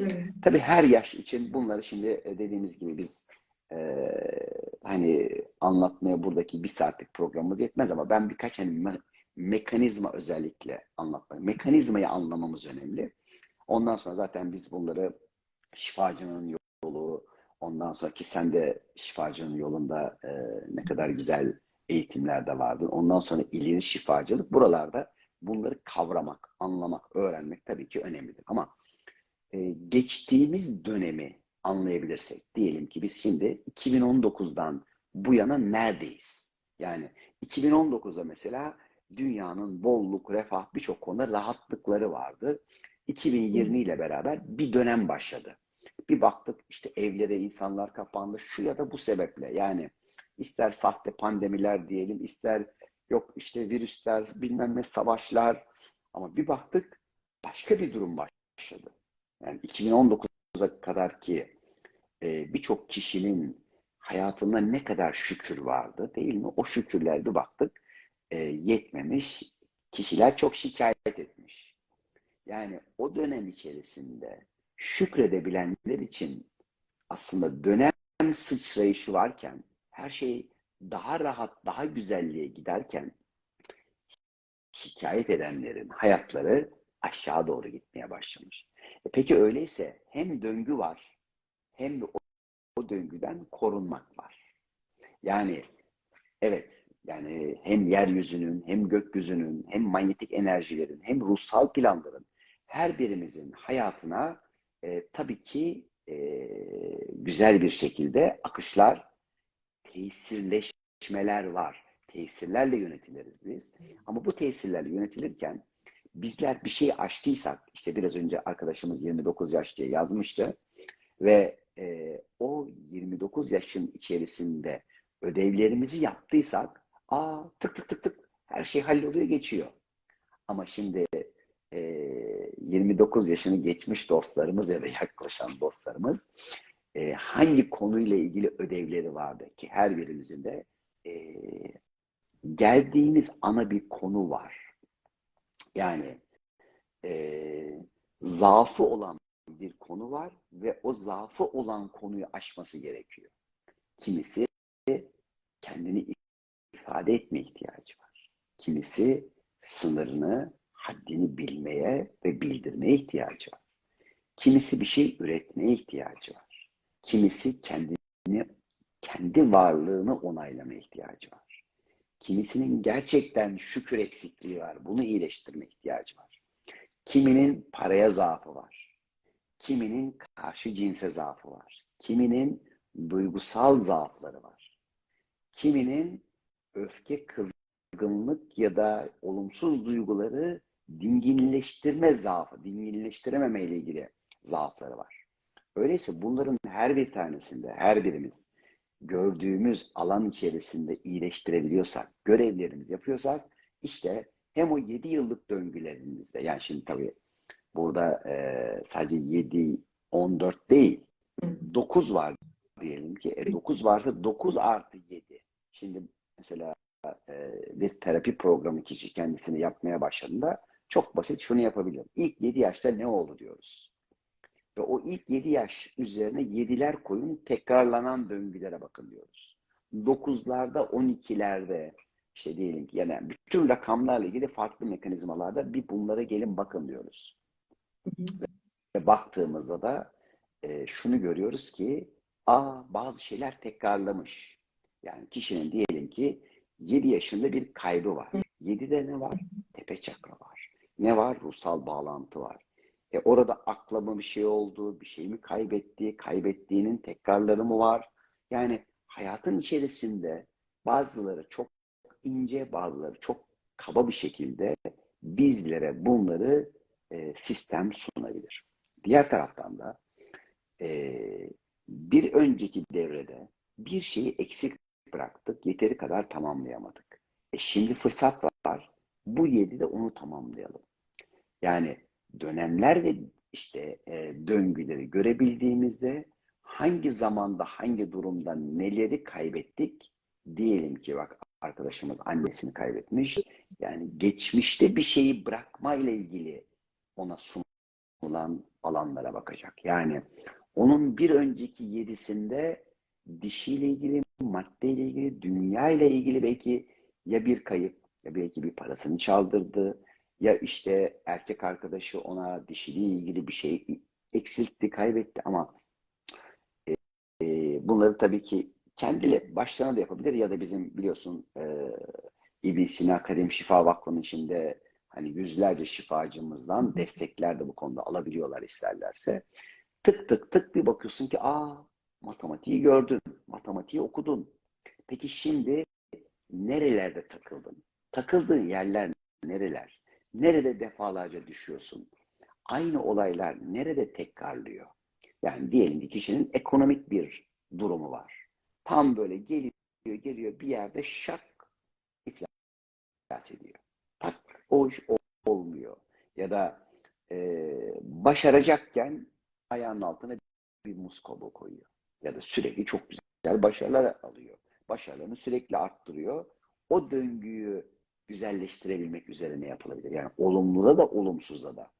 Evet. Tabii her yaş için bunları şimdi e, dediğimiz gibi biz e, hani anlatmaya buradaki bir saatlik programımız yetmez ama ben birkaç hani me- mekanizma özellikle anlatmak, mekanizmayı anlamamız önemli. Ondan sonra zaten biz bunları şifacının yolu, ondan sonra ki sen de şifacının yolunda e, ne kadar güzel eğitimler de vardı. Ondan sonra ileri şifacılık buralarda bunları kavramak, anlamak, öğrenmek tabii ki önemlidir. Ama e, geçtiğimiz dönemi anlayabilirsek, diyelim ki biz şimdi 2019'dan bu yana neredeyiz? Yani 2019'da mesela dünyanın bolluk, refah birçok konuda rahatlıkları vardı. 2020 ile beraber bir dönem başladı. Bir baktık işte evlere insanlar kapandı şu ya da bu sebeple yani ister sahte pandemiler diyelim ister yok işte virüsler bilmem ne savaşlar ama bir baktık başka bir durum başladı. Yani 2019'a kadar ki e, birçok kişinin hayatında ne kadar şükür vardı değil mi? O şükürler bir baktık e, yetmemiş. Kişiler çok şikayet etmiş. Yani o dönem içerisinde şükredebilenler için aslında dönem sıçrayışı varken her şey daha rahat, daha güzelliğe giderken şikayet edenlerin hayatları aşağı doğru gitmeye başlamış. E peki öyleyse hem döngü var hem de o, o döngüden korunmak var. Yani evet yani hem yeryüzünün hem gökyüzünün hem manyetik enerjilerin hem ruhsal planların her birimizin hayatına e, tabii ki e, güzel bir şekilde akışlar, tesirleşmeler var. Tesirlerle yönetiliriz biz. Ama bu tesirlerle yönetilirken bizler bir şey açtıysak, işte biraz önce arkadaşımız 29 yaş diye yazmıştı ve e, o 29 yaşın içerisinde ödevlerimizi yaptıysak, aa tık tık tık tık her şey halloluyor geçiyor. Ama şimdi e, 29 yaşını geçmiş dostlarımız ya da yaklaşan dostlarımız e, hangi konuyla ilgili ödevleri vardı ki her birimizin de e, geldiğimiz ana bir konu var. Yani e, zaafı olan bir konu var ve o zaafı olan konuyu aşması gerekiyor. Kimisi kendini ifade etme ihtiyacı var. Kimisi sınırını, haddini bilmeye ve bildirmeye ihtiyacı var. Kimisi bir şey üretmeye ihtiyacı var. Kimisi kendini, kendi varlığını onaylamaya ihtiyacı var. Kimisinin gerçekten şükür eksikliği var. Bunu iyileştirme ihtiyacı var. Kiminin paraya zaafı var. Kiminin karşı cinse zaafı var. Kiminin duygusal zaafları var. Kiminin öfke, kızgınlık ya da olumsuz duyguları dinginleştirme zaafı, dinginleştirememe ile ilgili zaafları var. Öyleyse bunların her bir tanesinde, her birimiz gördüğümüz alan içerisinde iyileştirebiliyorsak, görevlerimizi yapıyorsak, işte hem o 7 yıllık döngülerimizde, yani şimdi tabii burada e, sadece 7, 14 değil, 9 var diyelim ki. E, 9 varsa 9 artı 7. Şimdi mesela e, bir terapi programı kişi kendisini yapmaya başladığında çok basit şunu yapabilir. İlk 7 yaşta ne oldu diyoruz. Ve o ilk 7 yaş üzerine 7'ler koyun tekrarlanan döngülere bakın diyoruz. 9'larda 12'lerde işte diyelim ki yani bütün rakamlarla ilgili farklı mekanizmalarda bir bunlara gelin bakın diyoruz. Ve baktığımızda da e, şunu görüyoruz ki aa bazı şeyler tekrarlamış. Yani kişinin diyelim ki 7 yaşında bir kaybı var. 7'de ne var? Tepe çakra var. Ne var? Ruhsal bağlantı var. E orada akla mı bir şey oldu, bir şey mi kaybetti, kaybettiğinin tekrarları mı var? Yani hayatın içerisinde bazıları çok ince, bazıları çok kaba bir şekilde bizlere bunları e, sistem sunabilir. Diğer taraftan da e, bir önceki devrede bir şeyi eksik bıraktık, yeteri kadar tamamlayamadık. E şimdi fırsat var. Bu yedide onu tamamlayalım. Yani dönemler ve işte e, döngüleri görebildiğimizde hangi zamanda, hangi durumda neleri kaybettik? Diyelim ki bak arkadaşımız annesini kaybetmiş. Yani geçmişte bir şeyi bırakma ile ilgili ona sunulan alanlara bakacak. Yani onun bir önceki yedisinde dişiyle ilgili, maddeyle ilgili, dünya ile ilgili belki ya bir kayıp ya belki bir parasını çaldırdı ya işte erkek arkadaşı ona dişiyle ilgili bir şey eksiltti, kaybetti ama e, e, bunları tabii ki kendileri başlarına da yapabilir ya da bizim biliyorsun e, İbn Sina Akademi Şifa Vakfı'nın içinde hani yüzlerce şifacımızdan destekler de bu konuda alabiliyorlar isterlerse. Tık tık tık bir bakıyorsun ki aa matematiği gördün, matematiği okudun. Peki şimdi nerelerde takıldın? Takıldığın yerler nereler? Nerede defalarca düşüyorsun? Aynı olaylar nerede tekrarlıyor? Yani diyelim ki kişinin ekonomik bir durumu var. Tam böyle geliyor, geliyor bir yerde şak iflas ediyor. Tak o iş olmuyor. Ya da e, başaracakken ayağının altına bir muz kabuğu koyuyor. Ya da sürekli çok güzel başarılar alıyor. Başarılarını sürekli arttırıyor. O döngüyü güzelleştirebilmek üzere ne yapılabilir? Yani olumluda da olumsuzda da.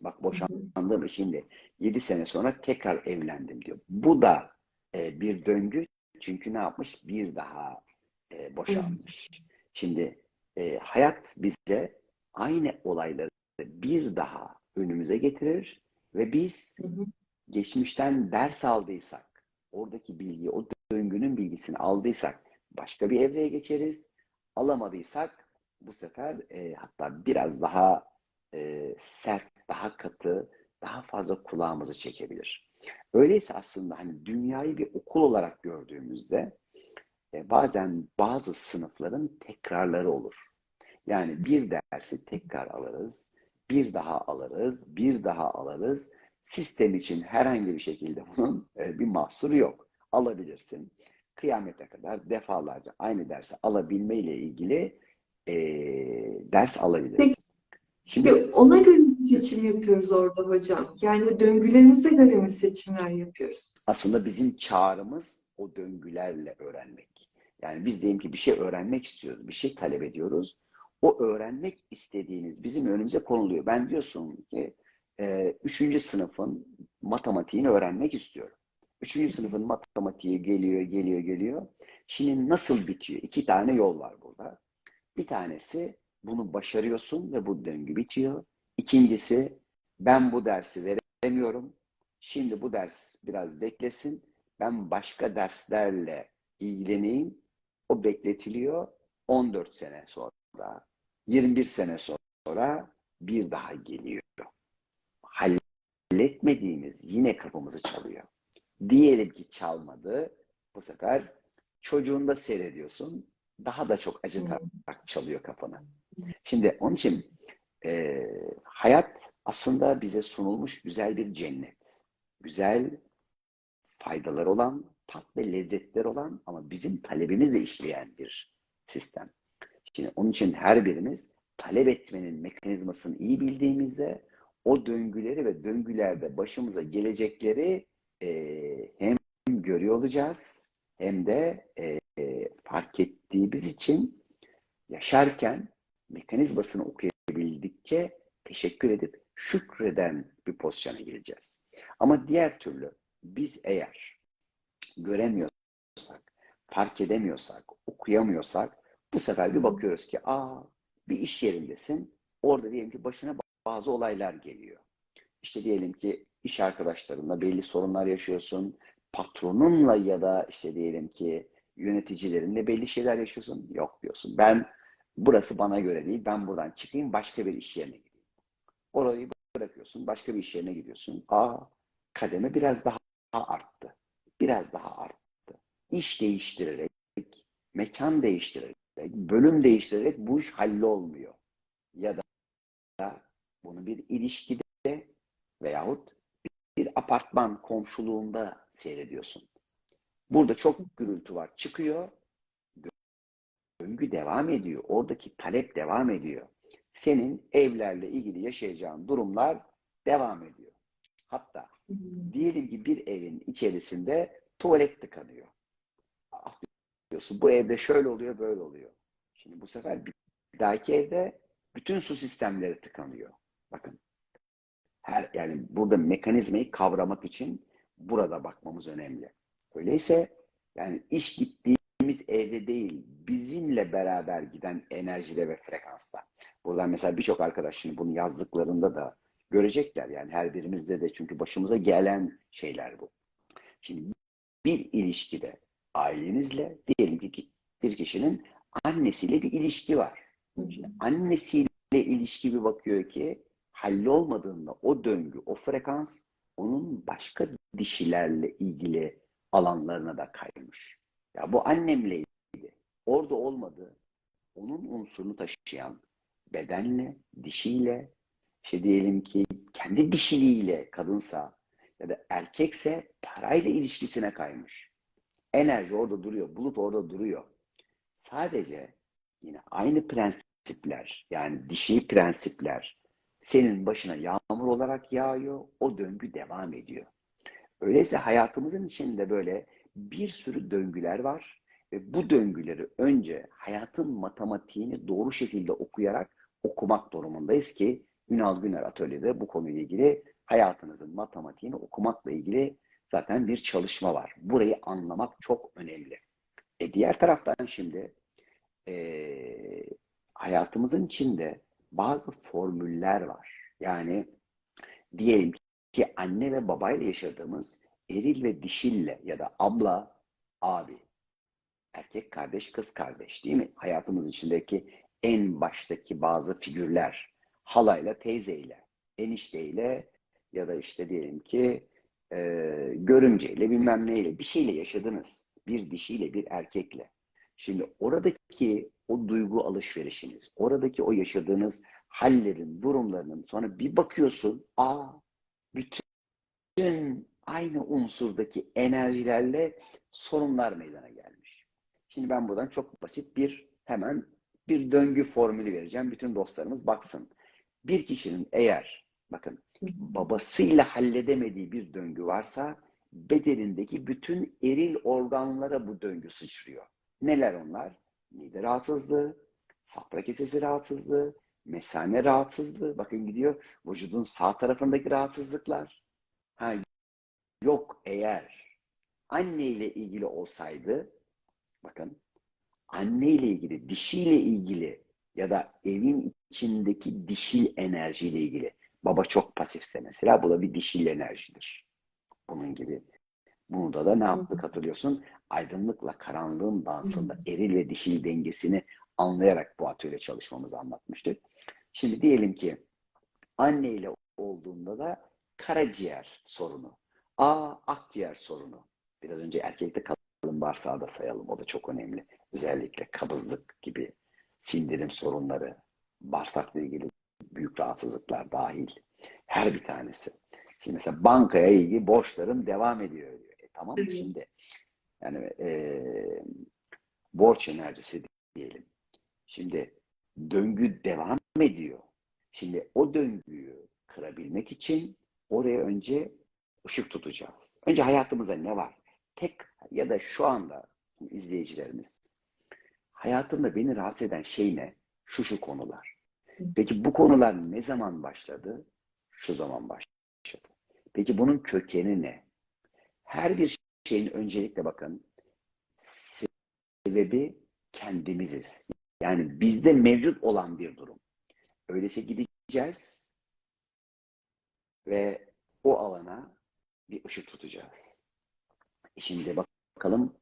Bak boşandım şimdi 7 sene sonra tekrar evlendim diyor. Bu da e, bir döngü. Çünkü ne yapmış? Bir daha e, boşanmış. Şimdi e, hayat bize aynı olayları bir daha önümüze getirir ve biz Hı hı. geçmişten ders aldıysak, oradaki bilgiyi, o döngünün bilgisini aldıysak başka bir evreye geçeriz. Alamadıysak bu sefer e, hatta biraz daha e, sert, daha katı, daha fazla kulağımızı çekebilir. Öyleyse aslında hani dünyayı bir okul olarak gördüğümüzde e, bazen bazı sınıfların tekrarları olur. Yani bir dersi tekrar alırız, bir daha alırız, bir daha alırız. Sistem için herhangi bir şekilde bunun e, bir mahsuru yok. Alabilirsin. Kıyamete kadar defalarca aynı dersi alabilme ile ilgili e, ders alabilirsin. Peki, Şimdi ona göre mi seçim yapıyoruz orada hocam? Yani döngülerimize göre mi seçimler yapıyoruz? aslında bizim çağrımız o döngülerle öğrenmek. Yani biz diyelim ki bir şey öğrenmek istiyoruz, bir şey talep ediyoruz. O öğrenmek istediğimiz bizim önümüze konuluyor. Ben diyorsun ki e, üçüncü sınıfın matematiğini öğrenmek istiyorum. Üçüncü sınıfın matematiği geliyor, geliyor, geliyor. Şimdi nasıl bitiyor? İki tane yol var burada. Bir tanesi bunu başarıyorsun ve bu döngü bitiyor. İkincisi ben bu dersi veremiyorum. Şimdi bu ders biraz beklesin. Ben başka derslerle ilgileneyim. O bekletiliyor. 14 sene sonra, 21 sene sonra bir daha geliyor. Halletmediğimiz yine kapımızı çalıyor. Diyelim ki çalmadı. Bu sefer çocuğunda seyrediyorsun. Daha da çok acıtarak çalıyor kafanı. Şimdi onun için e, hayat aslında bize sunulmuş güzel bir cennet. Güzel faydalar olan, tat ve lezzetler olan ama bizim talebimizle işleyen bir sistem. Şimdi onun için her birimiz talep etmenin mekanizmasını iyi bildiğimizde o döngüleri ve döngülerde başımıza gelecekleri e, hem görüyor olacağız hem de e, fark ettiğimiz için yaşarken mekanizmasını okuyabildikçe teşekkür edip şükreden bir pozisyona geleceğiz. Ama diğer türlü biz eğer göremiyorsak, fark edemiyorsak, okuyamıyorsak bu sefer bir bakıyoruz ki aa bir iş yerindesin. Orada diyelim ki başına bazı olaylar geliyor. İşte diyelim ki iş arkadaşlarınla belli sorunlar yaşıyorsun. Patronunla ya da işte diyelim ki yöneticilerinle belli şeyler yaşıyorsun. Yok diyorsun. Ben burası bana göre değil. Ben buradan çıkayım başka bir iş yerine gideyim. Orayı bırakıyorsun. Başka bir iş yerine gidiyorsun. Aa kademe biraz daha arttı. Biraz daha arttı. İş değiştirerek, mekan değiştirerek, bölüm değiştirerek bu iş hallolmuyor. Ya da bunu bir ilişkide veyahut bir apartman komşuluğunda seyrediyorsun. Burada çok gürültü var. Çıkıyor. Döngü devam ediyor. Oradaki talep devam ediyor. Senin evlerle ilgili yaşayacağın durumlar devam ediyor. Hatta diyelim ki bir evin içerisinde tuvalet tıkanıyor. Ah diyorsun bu evde şöyle oluyor böyle oluyor. Şimdi bu sefer bir dahaki evde bütün su sistemleri tıkanıyor. Bakın her yani burada mekanizmayı kavramak için burada bakmamız önemli. Öyleyse yani iş gittiğimiz evde değil, bizimle beraber giden enerjide ve frekansta. Buradan mesela birçok arkadaş şimdi bunu yazdıklarında da görecekler. Yani her birimizde de çünkü başımıza gelen şeyler bu. Şimdi bir ilişkide ailenizle diyelim ki bir kişinin annesiyle bir ilişki var. Şimdi annesiyle ilişki bir bakıyor ki hallolmadığında o döngü, o frekans onun başka dişilerle ilgili alanlarına da kaymış. Ya bu annemleydi. Orada olmadı. Onun unsurunu taşıyan bedenle, dişiyle, işte diyelim ki kendi dişiliğiyle kadınsa ya da erkekse parayla ilişkisine kaymış. Enerji orada duruyor, bulut orada duruyor. Sadece yine aynı prensipler, yani dişi prensipler senin başına yağmur olarak yağıyor, o döngü devam ediyor. Öyleyse hayatımızın içinde böyle bir sürü döngüler var ve bu döngüleri önce hayatın matematiğini doğru şekilde okuyarak okumak durumundayız ki Ünal Güner Atölye'de bu konuyla ilgili hayatınızın matematiğini okumakla ilgili zaten bir çalışma var. Burayı anlamak çok önemli. E diğer taraftan şimdi e, hayatımızın içinde bazı formüller var. Yani diyelim ki anne ve babayla yaşadığımız eril ve dişille ya da abla, abi, erkek kardeş, kız kardeş değil mi? Hayatımız içindeki en baştaki bazı figürler. Halayla, teyzeyle, enişteyle ya da işte diyelim ki e, görümceyle bilmem neyle bir şeyle yaşadınız. Bir dişiyle, bir erkekle. Şimdi oradaki o duygu alışverişiniz, oradaki o yaşadığınız hallerin, durumlarının sonra bir bakıyorsun, aa bütün aynı unsurdaki enerjilerle sorunlar meydana gelmiş. Şimdi ben buradan çok basit bir hemen bir döngü formülü vereceğim. Bütün dostlarımız baksın. Bir kişinin eğer bakın babasıyla halledemediği bir döngü varsa bedenindeki bütün eril organlara bu döngü sıçrıyor. Neler onlar? Mide rahatsızlığı, safra kesesi rahatsızlığı, mesane rahatsızlığı. Bakın gidiyor vücudun sağ tarafındaki rahatsızlıklar. Ha, yok eğer anne ile ilgili olsaydı bakın anne ile ilgili, dişiyle ilgili ya da evin içindeki dişil enerjiyle ilgili. Baba çok pasifse mesela bu da bir dişil enerjidir. Bunun gibi. Bunu da ne yaptık hatırlıyorsun? Aydınlıkla karanlığın dansında eril ve dişil dengesini anlayarak bu atölye çalışmamızı anlatmıştık. Şimdi diyelim ki anne ile olduğunda da karaciğer sorunu. A akciğer sorunu. Biraz önce erkekte kalın bağırsağı da sayalım. O da çok önemli. Özellikle kabızlık gibi sindirim sorunları, bağırsakla ilgili büyük rahatsızlıklar dahil. Her bir tanesi. Şimdi mesela bankaya ilgili borçlarım devam ediyor. diyor. E, tamam şimdi? Yani e, borç enerjisi diyelim. Şimdi döngü devam ediyor. Şimdi o döngüyü kırabilmek için oraya önce ışık tutacağız. Önce hayatımızda ne var? Tek ya da şu anda izleyicilerimiz hayatımda beni rahatsız eden şey ne? Şu şu konular. Peki bu konular ne zaman başladı? Şu zaman başladı. Peki bunun kökeni ne? Her bir şeyin öncelikle bakın sebebi kendimiziz. Yani bizde mevcut olan bir durum. Öyleyse gideceğiz ve o alana bir ışık tutacağız. E Şimdi bakalım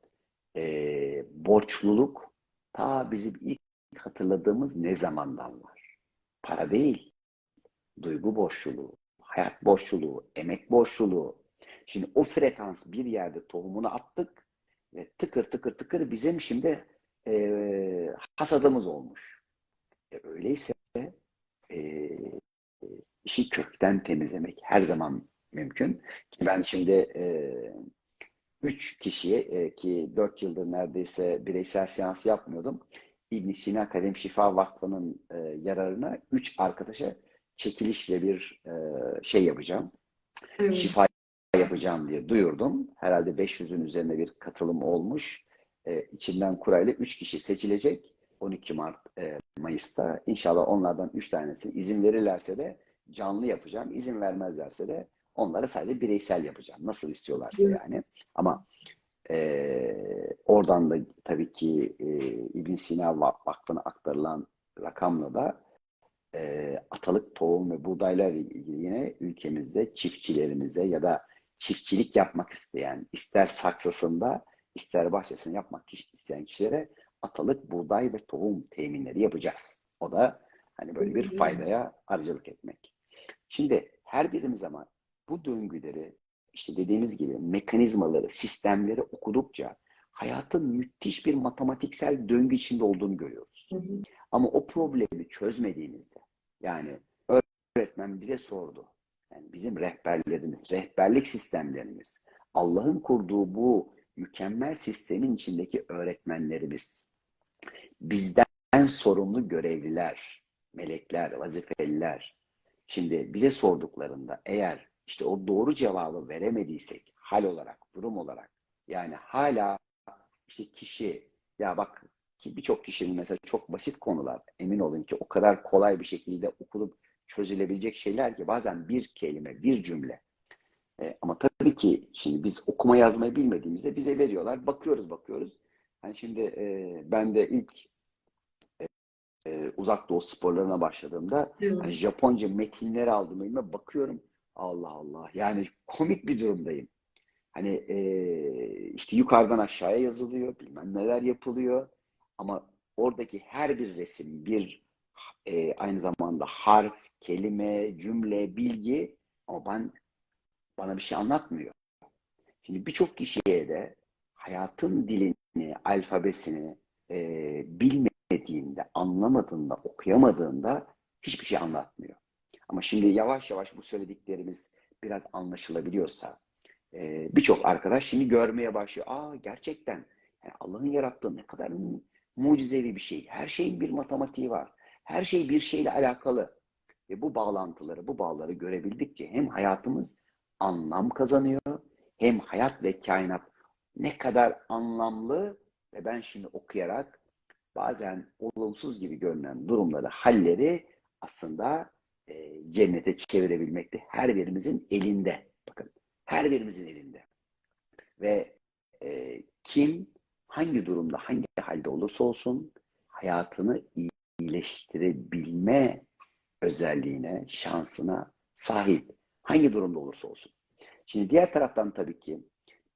e, borçluluk ta bizim ilk hatırladığımız ne zamandan var? Para değil, duygu borçluluğu, hayat borçluluğu, emek borçluluğu. Şimdi o frekans bir yerde tohumunu attık ve tıkır tıkır tıkır bizim şimdi e, hasadımız olmuş. E, öyleyse e, işi kökten temizlemek her zaman mümkün. Ki ben şimdi e, üç kişiye e, ki dört yıldır neredeyse bireysel seans yapmıyordum. İbn Sina Kalem Şifa Vakfı'nın e, yararına üç arkadaşa çekilişle bir e, şey yapacağım. Evet. Şifa yapacağım diye duyurdum. Herhalde 500'ün üzerinde bir katılım olmuş. E, içinden kurayla 3 kişi seçilecek. 12 Mart e, Mayıs'ta. İnşallah onlardan 3 tanesi izin verirlerse de canlı yapacağım. İzin vermezlerse de onları sadece bireysel yapacağım. Nasıl istiyorlarsa Evet. yani. Ama e, oradan da tabii ki e, İbn Sina Va- Vakfı'na aktarılan rakamla da e, atalık tohum ve buğdaylar ilgili yine ülkemizde çiftçilerimize ya da çiftçilik yapmak isteyen, ister saksısında ister bahçesinde yapmak isteyen kişilere atalık buğday ve tohum teminleri yapacağız. O da hani böyle bir faydaya aracılık etmek. Şimdi her birimiz ama bu döngüleri işte dediğimiz gibi mekanizmaları, sistemleri okudukça hayatın müthiş bir matematiksel döngü içinde olduğunu görüyoruz. Hı hı. Ama o problemi çözmediğimizde yani öğretmen bize sordu. Yani bizim rehberlerimiz, rehberlik sistemlerimiz, Allah'ın kurduğu bu mükemmel sistemin içindeki öğretmenlerimiz, bizden sorumlu görevliler, melekler, vazifeliler. Şimdi bize sorduklarında eğer işte o doğru cevabı veremediysek hal olarak, durum olarak yani hala işte kişi ya bak ki birçok kişinin mesela çok basit konular emin olun ki o kadar kolay bir şekilde okulup çözülebilecek şeyler ki bazen bir kelime, bir cümle. E, ama tabii ki şimdi biz okuma yazmayı bilmediğimizde bize veriyorlar. Bakıyoruz bakıyoruz. Hani şimdi e, ben de ilk e, uzak doğu sporlarına başladığımda Evet. hani Japonca metinleri aldım elime bakıyorum. Allah Allah. Yani komik bir durumdayım. Hani e, işte yukarıdan aşağıya yazılıyor, bilmem neler yapılıyor. Ama oradaki her bir resim bir e, aynı zamanda harf, kelime, cümle, bilgi ama ben bana bir şey anlatmıyor. Şimdi birçok kişiye de hayatın dilini, alfabesini e, bilmediğinde, anlamadığında, okuyamadığında hiçbir şey anlatmıyor. Ama şimdi yavaş yavaş bu söylediklerimiz biraz anlaşılabiliyorsa e, birçok arkadaş şimdi görmeye başlıyor. Aa gerçekten yani Allah'ın yarattığı ne kadar mu- mucizevi bir şey. Her şeyin bir matematiği var. Her şey bir şeyle alakalı. Ve bu bağlantıları, bu bağları görebildikçe hem hayatımız anlam kazanıyor, hem hayat ve kainat ne kadar anlamlı ve ben şimdi okuyarak bazen olumsuz gibi görünen durumları, halleri aslında e, cennete çevirebilmekte her birimizin elinde. Bakın her birimizin elinde. Ve e, kim hangi durumda, hangi halde olursa olsun hayatını iyileştirebilme özelliğine, şansına sahip. Hangi durumda olursa olsun. Şimdi diğer taraftan tabii ki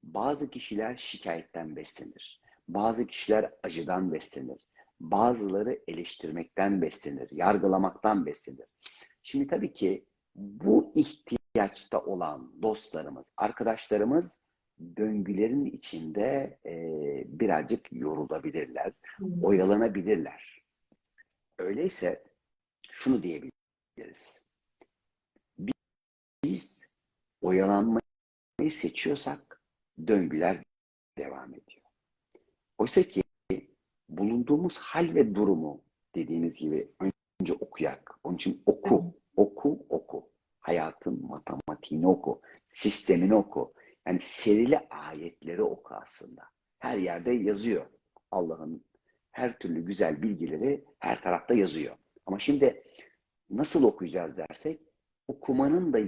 bazı kişiler şikayetten beslenir. Bazı kişiler acıdan beslenir. Bazıları eleştirmekten beslenir, yargılamaktan beslenir. Şimdi tabii ki bu ihtiyaçta olan dostlarımız, arkadaşlarımız döngülerin içinde e, birazcık yorulabilirler, oyalanabilirler. Öyleyse şunu diyebiliriz. Biz oyalanmayı seçiyorsak döngüler devam ediyor. Oysa ki bulunduğumuz hal ve durumu dediğimiz gibi önce okuyak. Onun için oku, oku, oku. Hayatın matematiğini oku, sistemini oku. Yani serili ayetleri oku aslında. Her yerde yazıyor. Allah'ın her türlü güzel bilgileri her tarafta yazıyor. Ama şimdi nasıl okuyacağız dersek okumanın da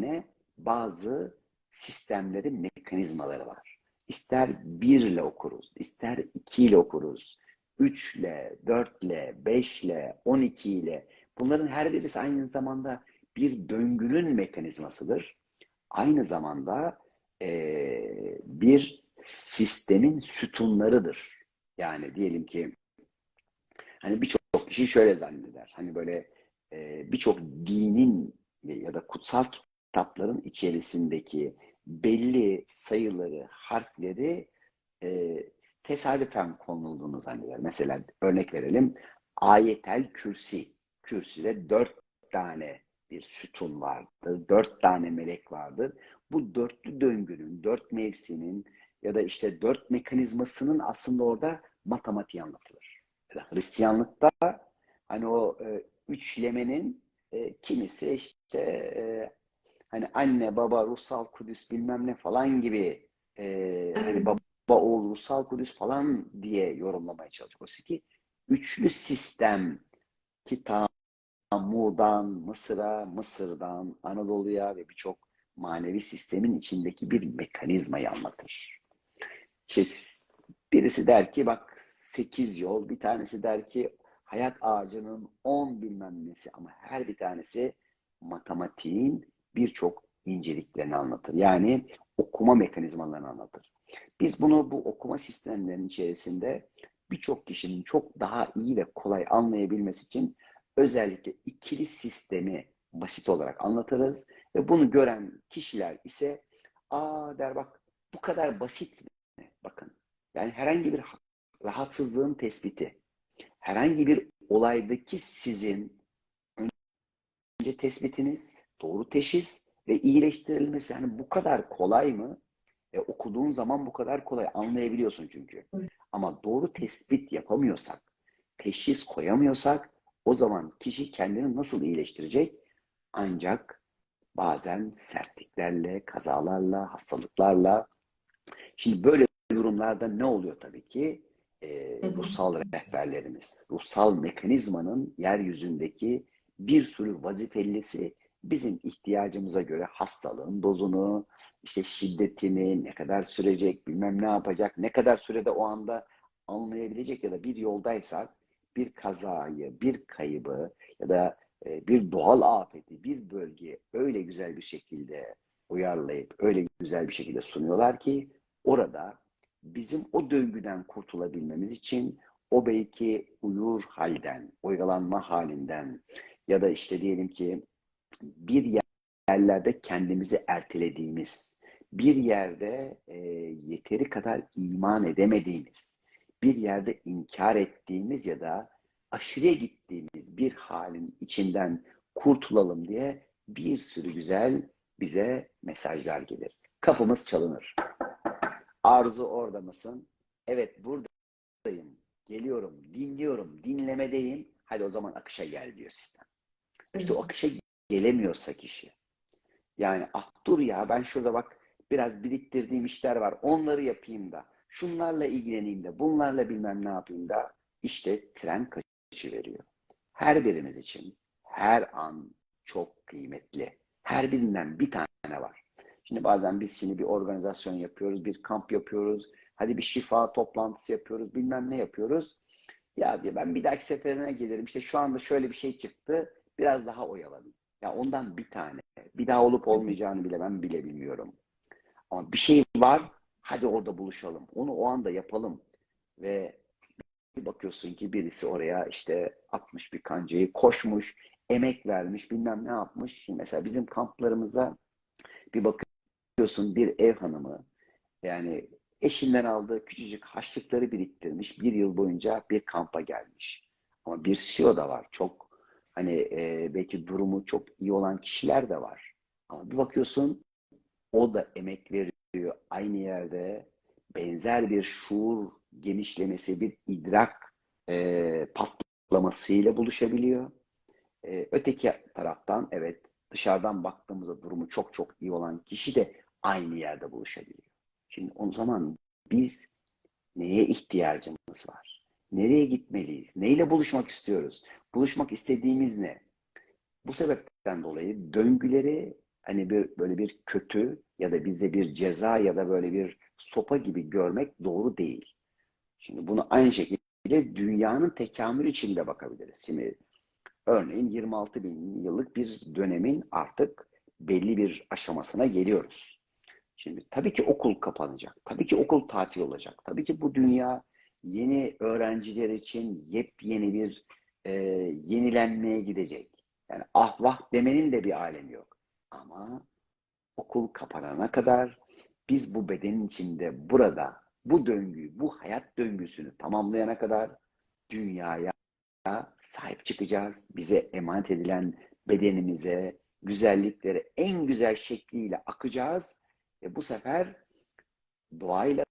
yine bazı sistemleri, mekanizmaları var. İster bir ile okuruz, ister iki ile okuruz, üç ile, dört ile, beş ile, on iki ile. Bunların her birisi aynı zamanda bir döngünün mekanizmasıdır. Aynı zamanda eee, bir sistemin sütunlarıdır. Yani diyelim ki hani birçok kişi şöyle zanneder. Hani böyle e, birçok dinin ya da kutsal kitapların içerisindeki belli sayıları, harfleri e, tesadüfen konulduğunu zanneder. Mesela örnek verelim. Ayetel Kürsi. Kürsüde dört tane bir sütun vardır. Dört tane melek vardır. Bu dörtlü döngünün, dört mevsinin ya da işte dört mekanizmasının aslında orada matematiği anlatılır. Mesela Hristiyanlıkta hani o e, üçlemenin e, kimisi işte e, hani anne, baba, ruhsal kudüs bilmem ne falan gibi e, hani baba, oğul, ruhsal kudüs falan diye yorumlamaya çalışıyor. Oysa ki üçlü sistem ki Mu'dan Mısır'a, Mısır'dan Anadolu'ya ve birçok manevi sistemin içindeki bir mekanizmayı anlatır. İşte birisi der ki bak 8 yol, bir tanesi der ki hayat ağacının 10 bilmem nesi ama her bir tanesi matematiğin birçok inceliklerini anlatır. Yani okuma mekanizmalarını anlatır. Biz bunu bu okuma sistemlerinin içerisinde birçok kişinin çok daha iyi ve kolay anlayabilmesi için özellikle ikili sistemi basit olarak anlatırız ve bunu gören kişiler ise aa der bak bu kadar basit mi? Bakın yani herhangi bir rahatsızlığın tespiti, herhangi bir olaydaki sizin önce tespitiniz, doğru teşhis ve iyileştirilmesi yani bu kadar kolay mı? E, okuduğun zaman bu kadar kolay anlayabiliyorsun çünkü. Ama doğru tespit yapamıyorsak, teşhis koyamıyorsak o zaman kişi kendini nasıl iyileştirecek? Ancak bazen sertliklerle, kazalarla, hastalıklarla. Şimdi böyle durumlarda ne oluyor tabii ki? Ee, ruhsal rehberlerimiz, ruhsal mekanizmanın yeryüzündeki bir sürü vazifelisi bizim ihtiyacımıza göre hastalığın dozunu, işte şiddetini, ne kadar sürecek, bilmem ne yapacak, ne kadar sürede o anda anlayabilecek ya da bir yoldaysak bir kazayı, bir kaybı ya da e, bir doğal afeti, bir bölgeye öyle güzel bir şekilde uyarlayıp öyle güzel bir şekilde sunuyorlar ki orada bizim o döngüden kurtulabilmemiz için o belki uyur halden, oyalanma halinden ya da işte diyelim ki bir yerlerde kendimizi ertelediğimiz, bir yerde e, yeteri kadar iman edemediğimiz, bir yerde inkar ettiğimiz ya da aşırıya gittiğimiz bir halin içinden kurtulalım diye bir sürü güzel bize mesajlar gelir. Kapımız çalınır. Arzu orada mısın? Evet buradayım. Geliyorum, dinliyorum, dinlemedeyim. Hadi o zaman akışa gel diyor sistem. İşte o akışa gelemiyorsa kişi. Yani ah dur ya ben şurada bak biraz biriktirdiğim işler var. Onları yapayım da. Şunlarla ilgileneyim de. Bunlarla bilmem ne yapayım da. İşte tren kaçışı veriyor. Her birimiz için her an çok kıymetli. Her birinden bir tane var. Şimdi bazen biz şimdi bir organizasyon yapıyoruz, bir kamp yapıyoruz. Hadi bir şifa toplantısı yapıyoruz, bilmem ne yapıyoruz. Ya diyor ben bir dahaki seferine gelirim. İşte şu anda şöyle bir şey çıktı. Biraz daha oyalanayım. Ya ondan bir tane. Bir daha olup olmayacağını bile ben bile bilmiyorum. Ama bir şey var. Hadi orada buluşalım. Onu o anda yapalım. Ve bir bakıyorsun ki birisi oraya işte atmış bir kancayı, koşmuş, emek vermiş, bilmem ne yapmış. Şimdi mesela bizim kamplarımızda bir bakıyorsun bir ev hanımı yani eşinden aldığı küçücük haçlıkları biriktirmiş. Bir yıl boyunca bir kampa gelmiş. Ama bir CEO da var. Çok hani e, belki durumu çok iyi olan kişiler de var. Ama bir bakıyorsun o da emek veriyor aynı yerde benzer bir şuur genişlemesi, bir idrak e, patlamasıyla buluşabiliyor. E, öteki taraftan evet dışarıdan baktığımızda durumu çok çok iyi olan kişi de aynı yerde buluşabiliyor. Şimdi o zaman biz neye ihtiyacımız var? Nereye gitmeliyiz? Neyle buluşmak istiyoruz? Buluşmak istediğimiz ne? Bu sebepten dolayı döngüleri hani bir böyle bir kötü ya da bize bir ceza ya da böyle bir sopa gibi görmek doğru değil. Şimdi bunu aynı şekilde dünyanın tekamülü içinde bakabiliriz. Şimdi örneğin 26 bin yıllık bir dönemin artık belli bir aşamasına geliyoruz. Şimdi tabii ki okul kapanacak. Tabii ki okul tatil olacak. Tabii ki bu dünya yeni öğrenciler için yepyeni bir e, yenilenmeye gidecek. Yani ah vah demenin de bir alemi yok. Ama okul kapanana kadar biz bu bedenin içinde burada bu döngüyü, bu hayat döngüsünü tamamlayana kadar dünyaya sahip çıkacağız. Bize emanet edilen bedenimize, güzelliklere en güzel şekliyle akacağız. Ve bu sefer doğayla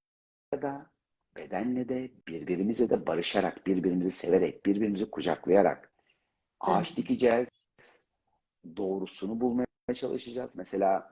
da, bedenle de, birbirimize de barışarak, birbirimizi severek, birbirimizi kucaklayarak ağaç dikeceğiz. Doğrusunu bulmaya çalışacağız. Mesela